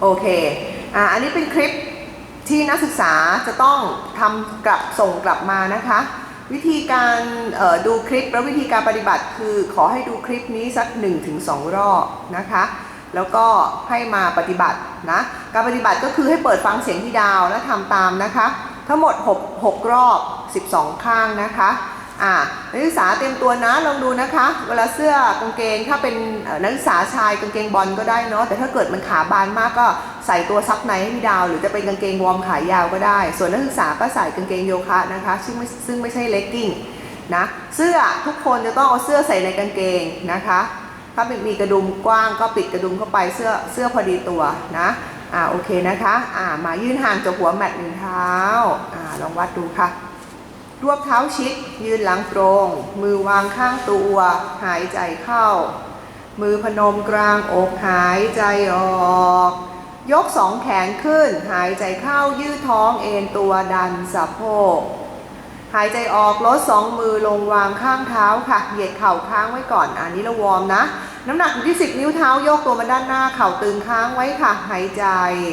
โอเค อ่า อันนี้เป็นคลิปที่นักศึกษาจะต้องทำกลับส่งกลับมานะคะ วิธีการดูคลิปและวิธีการปฏิบัติคือขอให้ดูคลิปนี้สัก 1-2 รอบนะคะ แล้วก็ให้มาปฏิบัตินะ การปฏิบัติก็คือให้เปิดฟังเสียงที่ดาวและทำตามนะคะ ทั้งหมด 6 6 รอบ 12 ข้างนะคะ อ่านักศึกษาเตรียมตัวนะลองดูนะคะ เวลาเสื้อกางเกงถ้าเป็นนักศึกษาชายกางเกงบอลก็ได้เนาะแต่ถ้าเกิดมันขาบานมากก็ใส่ตัวซับในให้พี่ดาว หรือจะเป็นกางเกงวอร์มขายาวก็ได้ ส่วนนักศึกษาก็ใส่กางเกงโยคะนะคะ ซึ่งไม่ซึ่งไม่ใช่เลกกิ้งนะเสื้อทุกคนจะต้องเอาเสื้อใส่ในกางเกงนะคะ ถ้ามีกระดุมกว้างก็ปิดกระดุมเข้าไปเสื้อเสื้อพอดีตัวนะอ่าโอเคนะคะอ่ามายื่นห่างจากหัวแมตต์หนึ่งเท้าอ่าลองวัดดูค่ะ รวบเท้าชิด ยืนหลังตรง มือวางข้างตัว หายใจเข้า มือพนมกลางอกหายใจออก ยกสองแขนขึ้น หายใจเข้ายืดท้องเอ็นตัวดันสะโพก หายใจออกลดสองมือลงวางข้างเท้าค่ะ เหยียดเข่าค้างไว้ก่อนอันนี้เราวอร์มนะ น้ำหนักอยู่ที่ 10 นิ้วเท้ายกตัวมาด้านหน้าเข่าตึงค้างไว้ค่ะ หายใจ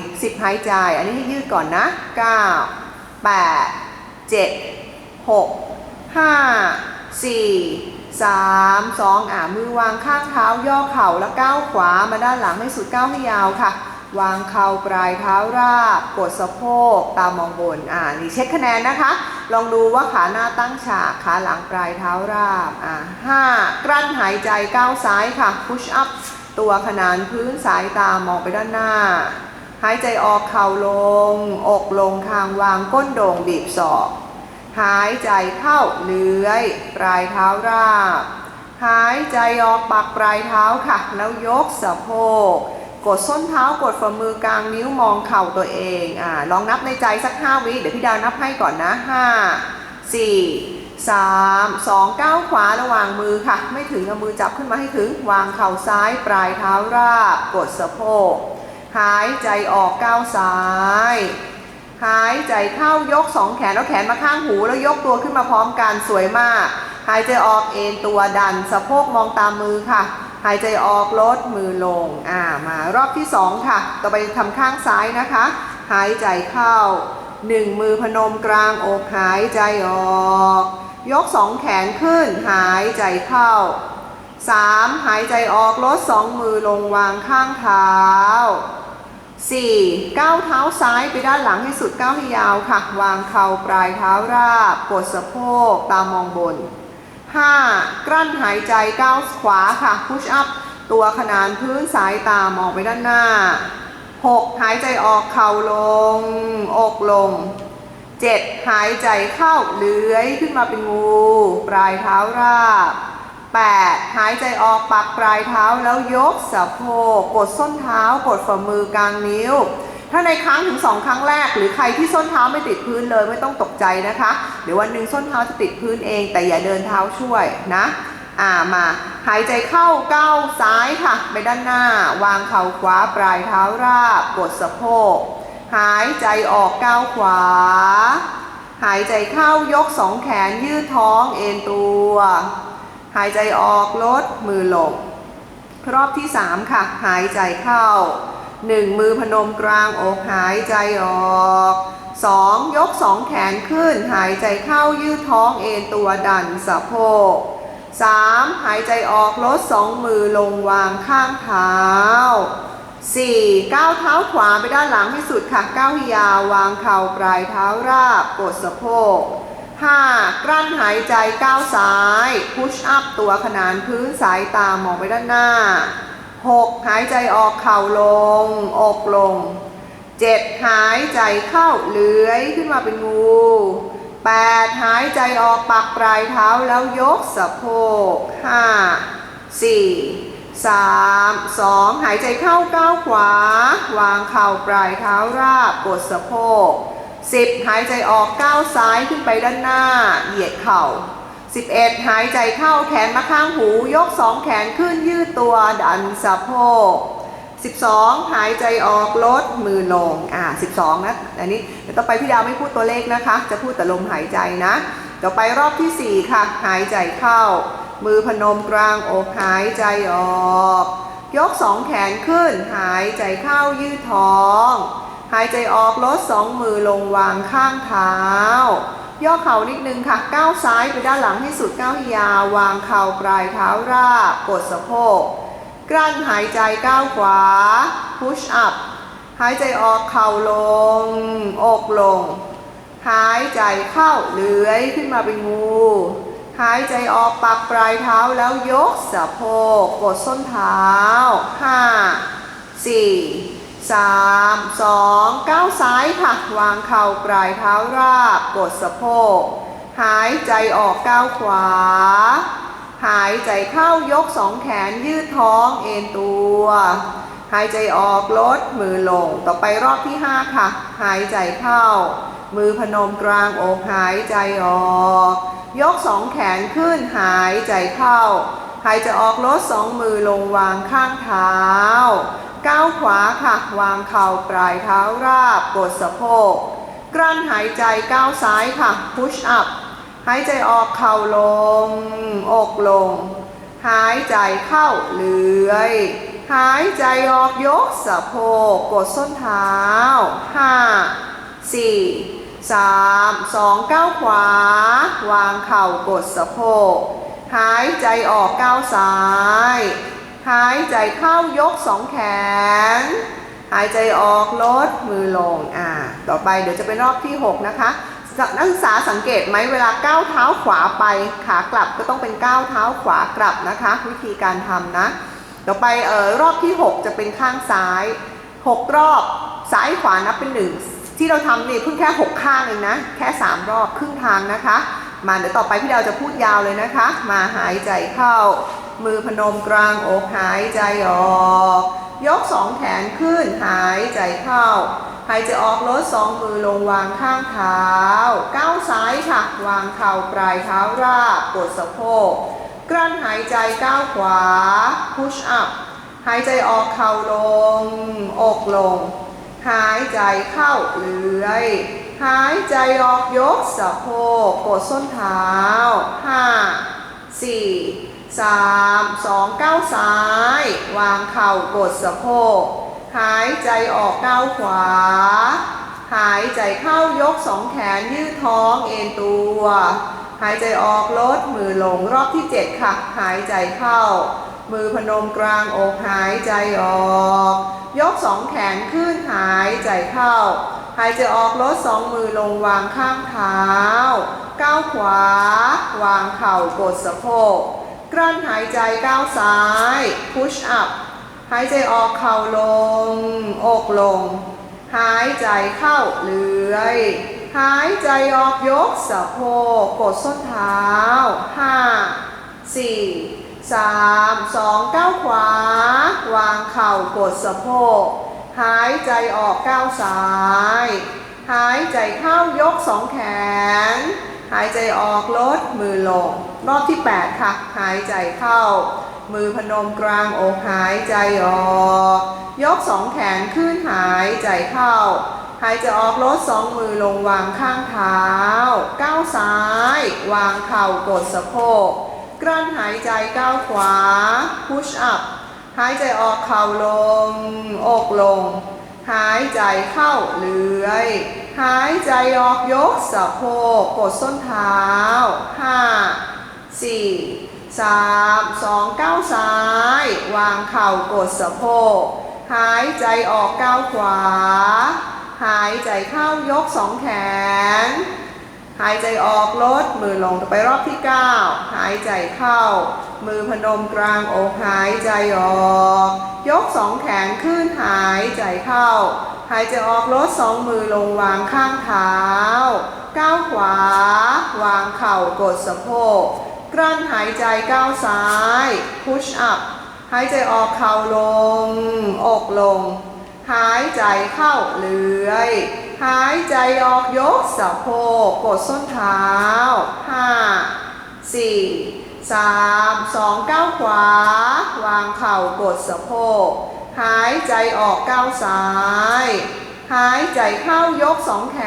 10 หายใจ อันนี้ให้ยืดก่อนนะ 9 8 7 6 5 4 3 2อ่ามือวางข้างเท้าย่อเข่าแล้วก้าวขวามาด้านหลังให้สุดก้าวให้ยาวค่ะ วางเข่าปลายเท้าราบ กดสะโพก ตามองบน อ่านี่เช็คคะแนนนะคะ ลองดูว่าขาหน้าตั้งฉาก ขาหลังปลายเท้าราบ อ่าห้ากลั้นหายใจก้าวซ้ายค่ะพุชอัพตัวขนานพื้นสายตามองไปด้านหน้า หายใจออกเข่าลง อกลงคางวางก้นโด่งบีบศอก หายใจเข้าเลื้อย ปลายเท้าราบ หายใจออกปักปลายเท้าค่ะ แล้วยกสะโพก กดส้นเท้ากดฝ่ามือกลางนิ้วมองเข่าตัวเองอ่าลองนับในใจสัก 5 วิเดี๋ยวพี่ดาวนับให้ก่อนนะ 5 4 3 2ก้าวขวาระหว่างมือค่ะ ไม่ถึงเอามือจับขึ้นมาให้ถึง วางเข่าซ้ายปลายเท้าราบ กดสะโพก หายใจออกก้าวซ้าย หายใจเข้ายกสองแขนแล้วแขนมาข้างหู แล้วยกตัวขึ้นมาพร้อมกันสวยมาก หายใจออกเอ็นตัวดัน สะโพกมองตามมือค่ะ หายใจออกลดมือลงอ่ามารอบที่สองค่ะ ต่อไปทำข้างซ้ายนะคะ หายใจเข้าหนึ่งมือพนมกลางอกหายใจออก ยกสองแขนขึ้น หายใจเข้าสามหายใจออกลดสองมือลงวางข้างเท้า 4. ก้าวเท้าซ้ายไปด้านหลังให้สุดก้าวให้ยาวค่ะ วางเข่าปลายเท้าราบกดสะโพกตามองบน 5. กลั้นหายใจก้าวขวาค่ะพุชอัพตัวขนานพื้นสายตามองไปด้านหน้า 6. หายใจออกเข่าลง อกลง 7. หายใจเข้าเลื้อยขึ้นมาเป็นงู ปลายเท้าราบ 8. หายใจออกปักปลายเท้าแล้วยกสะโพกกดส้นเท้ากดฝ่ามือกลางนิ้ว ถ้าในครั้งถึงสองครั้งแรก หรือใครที่ส้นเท้าไม่ติดพื้นเลยไม่ต้องตกใจนะคะเดี๋ยววันหนึ่งส้นเท้าจะติดพื้นเอง แต่อย่าเดินเท้าช่วยนะอ่ามาหายใจเข้าก้าวซ้ายค่ะ ไปด้านหน้า วางเข่าขวาปลายเท้าราบ กดสะโพก หายใจออกก้าวขวา หายใจเข้ายกสองแขนยืดท้องเอ็นตัว หายใจออกลดมือลง รอบที่ 3 ค่ะ หายใจเข้า 1 มือพนมกลางอกหายใจออก 2. ยก 2 แขนขึ้น หายใจเข้ายืดท้องเอ็นตัวดันสะโพก 3. หายใจออกลด 2 มือลงวางข้างเท้า 4. ก้าวเท้าขวาไปด้านหลังให้สุดค่ะ ก้าวให้ยาววางเข่าปลายเท้าราบกดสะโพก 5. กลั้นหายใจก้าวซ้าย พุชอัพตัวขนานพื้นสายตามองไปด้านหน้า 6. หายใจออกเข่าลง อกลง 7. หายใจเข้าเลื้อยขึ้นมาเป็นงู 8. หายใจออกปักปลายเท้าแล้วยกสะโพก 5 4 3 2 หายใจเข้าก้าวขวา วางเข่าปลายเท้าราบกดสะโพก 10 หายใจออกก้าวซ้ายขึ้นไปด้านหน้า เหยียดเข่า 11 หายใจเข้าแขนมาข้างหู ยก2แขนขึ้นยืดตัวดันสะโพก 12 หายใจออกลดมือลง อ่า 12 นะ อันนี้เดี๋ยวต่อไปพี่ดาวไม่พูดตัวเลขนะคะ จะพูดแต่ลมหายใจนะ ต่อไปรอบที่ 4 ค่ะ หายใจเข้า มือพนมกลางอกหายใจออก ยกสองแขนขึ้น หายใจเข้ายืดท้อง หายใจออกลดสองมือลงวางข้างเท้า ย่อเข่านิดนึงค่ะก้าวซ้ายไปด้านหลังให้สุดก้าวยาววางเข่าปลายเท้าราบกดสะโพกกลั้นหายใจก้าวขวา push up หายใจออกเข่าลง อกลง หายใจเข้าเลื้อยขึ้นมาเป็นงู หายใจออกปักปลายเท้าแล้วยกสะโพกกดส้นเท้า 5 4 3 2 ก้าวซ้ายค่ะ วางเข่าปลายเท้าราบ กดสะโพก หายใจออกก้าวขวา หายใจเข้ายกสองแขนยืดท้องเอ็นตัว หายใจออกลดมือลง ต่อไปรอบที่ 5 ค่ะ หายใจเข้า มือพนมกลางอกหายใจออก ยกสองแขนขึ้นหายใจเข้า หายใจออกลดสองมือลงวางข้างเท้า ก้าวขวาค่ะ วางเข่าปลายเท้าราบ กดสะโพก กลั้นหายใจก้าวซ้ายค่ะ push up หายใจออกเข่าลง อกลง หายใจเข้าเลื้อย หายใจออกยกสะโพก กดส้นเท้า 5 4 3 2ก้าวขวา วางเข่ากดสะโพก หายใจออกก้าวซ้าย หายใจเข้ายกสองแขน หายใจออกลดมือลง อ่า ต่อไปเดี๋ยวจะเป็นรอบที่ 6 นะคะ นักศึกษาสังเกตไหมเวลาก้าวเท้าขวาไป ขากลับก็ต้องเป็นก้าวเท้าขวากลับนะคะ วิธีการทำนะ ต่อไปเออรอบที่ 6 จะเป็นข้างซ้าย 6 รอบซ้ายขวานับเป็นหนึ่งที่เราทำนี่เพิ่งแค่ 6 ข้างเองนะ แค่ 3 รอบครึ่งทางนะคะ มาเดี๋ยวต่อไปพี่ดาวจะพูดยาวเลยนะคะ มาหายใจเข้า มือพนมกลางอกหายใจออก ยกสองแขนขึ้นหายใจเข้า หายใจออกลดสองมือลงวางข้างเท้า ก้าวซ้ายค่ะ วางเข่าปลายเท้าราบกดสะโพก กลั้นหายใจก้าวขวา push up หายใจออกเข่าลง อกลง หายใจเข้าเลื้อยหายใจออกยกสะโพกกดส้นเท้า 5 4 3 2ก้าวซ้าย วางเข่ากดสะโพก หายใจออกก้าวขวา หายใจเข้ายกสองแขนยืดท้องเอ็นตัว หายใจออกลดมือลงรอบที่7ค่ะ หายใจเข้า มือพนมกลางอกหายใจออก ยกสองแขนขึ้นหายใจเข้า หายใจออกลดสองมือลงวางข้างเท้าก้าวขวา วางเข่ากดสะโพก กลั้นหายใจก้าวซ้าย push up หายใจออกเข่าลง อกลง หายใจเข้าเลื้อย หายใจออกยกสะโพกกดส้นเท้า 5 4 3 2ก้าวขวา วางเข่ากดสะโพก หายใจออกก้าวซ้าย หายใจเข้ายกสองแขน หายใจออกลดมือลง รอบที่ 8 ค่ะ หายใจเข้า มือพนมกลางอกหายใจออก ยกสองแขนขึ้นหายใจเข้า หายใจออกลดสองมือลงวางข้างเท้า ก้าวซ้าย วางเข่ากดสะโพก กลั้นหายใจก้าวขวา push up หายใจออกเข่าลง อกลง หายใจเข้าเลื้อย หายใจออกยกสะโพกกดส้นเท้า 5 4 3 2ก้าวซ้าย วางเข่ากดสะโพก หายใจออกก้าวขวา หายใจเข้ายกสองแขน หายใจออกลดมือลงต่อไปรอบที่ 9 หายใจเข้า มือพนมกลางอกหายใจออก ยกสองแขนขึ้นหายใจเข้า หายใจออกลดสองมือลงวางข้างเท้า ก้าวขวา วางเข่ากดสะโพก กลั้นหายใจก้าวซ้าย push up หายใจออกเข่าลง อกลง หายใจเข้าเลื้อยหายใจออกยกสะโพกกดส้นเท้า 5 4 3 2ก้าวขวา วางเข่ากดสะโพก หายใจออกก้าวซ้าย หายใจเข้ายกสองแข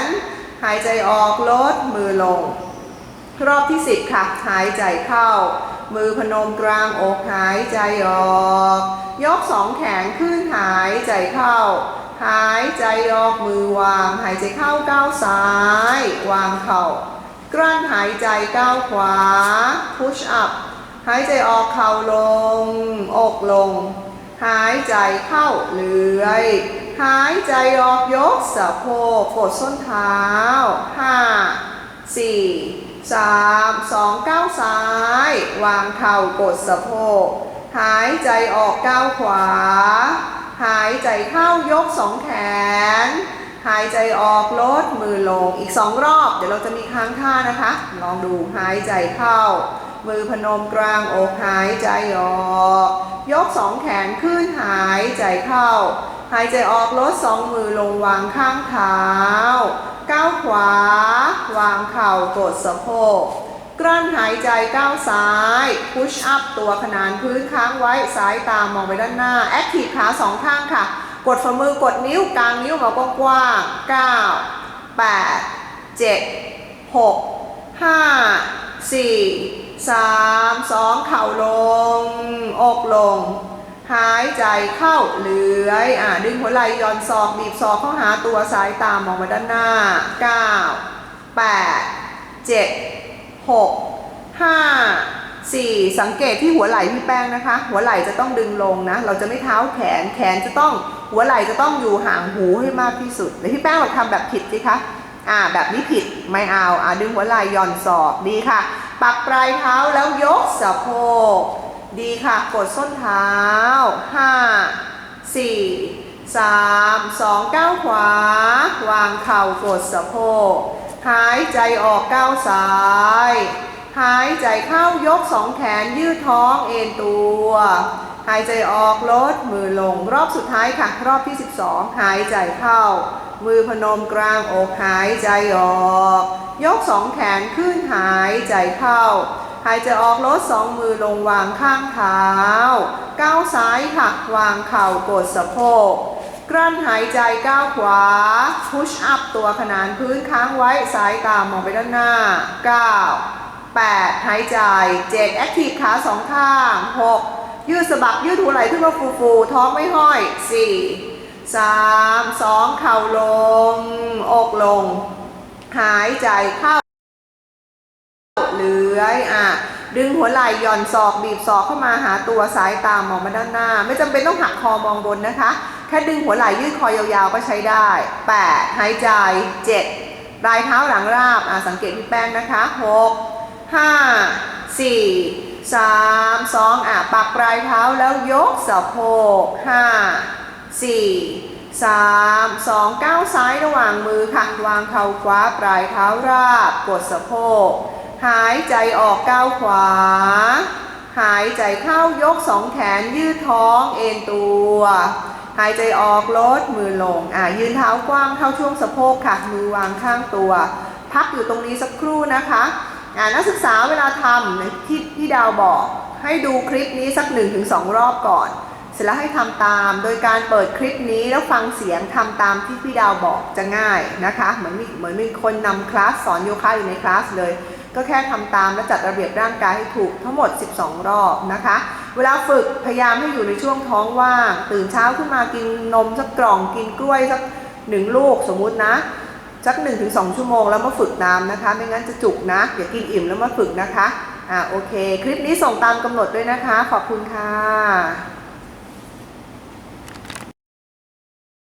น หายใจออกลดมือลง รอบที่10ค่ะ หายใจเข้า มือพนมกลางอกหายใจออก ยกสองแขนขึ้นหายใจเข้า หายใจออกมือวาง หายใจเข้าก้าวซ้าย วางเข่า กลั้นหายใจก้าวขวา push up หายใจออกเข่าลง อกลง หายใจเข้าเลื้อย หายใจออกยกสะโพกกดส้นเท้า 5 4 3 2ก้าวซ้าย วางเข่ากดสะโพก หายใจออกก้าวขวา หายใจเข้ายกสองแขน หายใจออกลดมือลงอีกสองรอบ เดี๋ยวเราจะมีค้างท่านะคะ ลองดูหายใจเข้า มือพนมกลางอกหายใจออก ยกสองแขนขึ้นหายใจเข้า หายใจออกลดสองมือลงวางข้างเท้าก้าวขวา วางเข่ากดสะโพกกลั้นหายใจก้าวซ้าย พุชอัพตัวขนานพื้นค้างไว้ ซ้ายตามมองไปด้านหน้า แอคทีฟขาสองข้างค่ะ กดฝ่ามือกดนิ้วกลางนิ้วมากว้างๆ9 8 7 6 5 4 3 2เข่าลง อกลง หายใจเข้าเลื้อยอ่าดึงหัวไหล่ย่อนศอกบีบศอกเข้าหาตัวซ้ายตามองมาด้านหน้า9 8 7 6 5 4สังเกตที่หัวไหล่พี่แป้งนะคะ หัวไหล่จะต้องดึงลงนะ เราจะไม่เท้าแขนแขนจะต้อง หัวไหล่จะต้องอยู่ห่างหูให้มากที่สุดเดี๋ยวพี่แป้งเราทำแบบผิดสิคะอ่าแบบนี้ผิดไม่เอาอ่าดึงหัวไหล่ย่อนศอกดีค่ะ ปักปลายเท้าแล้วยกสะโพกดีค่ะ กดส้นเท้า 5 4 3 2ก้าวขวา วางเข่ากดสะโพกหายใจออกก้าวซ้าย หายใจเข้ายกสองแขนยืดท้องเอ็นตัว หายใจออกลดมือลงรอบสุดท้ายค่ะ รอบที่ 12 หายใจเข้า มือพนมกลางอกหายใจออก ยกสองแขนขึ้นหายใจเข้า หายใจออกลดสองมือลงวางข้างเท้า ก้าวซ้ายค่ะ วางเข่ากดสะโพกกลั้นหายใจก้าวขวา พุชอัพตัวขนานพื้นค้างไว้สายตามองไปด้านหน้า 9 8 หายใจ 7 แอคทีฟขาสองข้าง 6 ยืดสะบักยืดหัวไหล่ขึ้นมาฟูฟูท้องไม่ห้อย4 3 2เข่าลง อกลง หายใจเข้าเลื้อยอะดึงหัวไหล่หย่อนศอกบีบศอกเข้ามาหาตัวสายตามมองมาด้านหน้า ไม่จำเป็นต้องหักคอมองบนนะคะ แค่ดึงหัวไหล่ยืดคอยาวๆก็ใช้ได้ 8 หายใจ 7 ปลายเท้าหลังราบอะสังเกตที่แป้งนะคะ 6 5 4 3 2อะปักปลายเท้าแล้วยกสะโพก 5 4 3 2ก้าวซ้ายระหว่างมือค่ะ วางเข่าขวาปลายเท้าราบ กดสะโพก หายใจออกก้าวขวา หายใจเข้ายกสองแขนยืดท้องเอ็นตัว หายใจออกลดมือลง อ่ายืนเท้ากว้างเท่าช่วงสะโพกค่ะ มือวางข้างตัว พักอยู่ตรงนี้สักครู่นะคะ นักศึกษาเวลาทำที่ที่ดาวบอกให้ดูคลิปนี้สัก 1-2 รอบก่อน เสร็จแล้วให้ทำตาม โดยการเปิดคลิปนี้แล้วฟังเสียงทำตามที่พี่ดาวบอกจะง่ายนะคะ เหมือนมีเหมือนมีคนนำคลาสสอนโยคะอยู่ในคลาสเลย ก็แค่ทำตามและจัดระเบียบร่างกายให้ถูกทั้งหมด 12 รอบนะคะ เวลาฝึกพยายามให้อยู่ในช่วงท้องว่าง ตื่นเช้าขึ้นมากินนมสักกล่องกินกล้วยสักหนึ่งลูกสมมุตินะ สัก1นถึงสชั่วโมงแล้วมาฝึกน้ำนะคะ ไม่งั้นจะจุกนะอย่ากินอิ่มแล้วมาฝึกนะคะอ่าโอเค คลิปนี้ส่งตามกำหนดด้วยนะคะ ขอบคุณค่ะ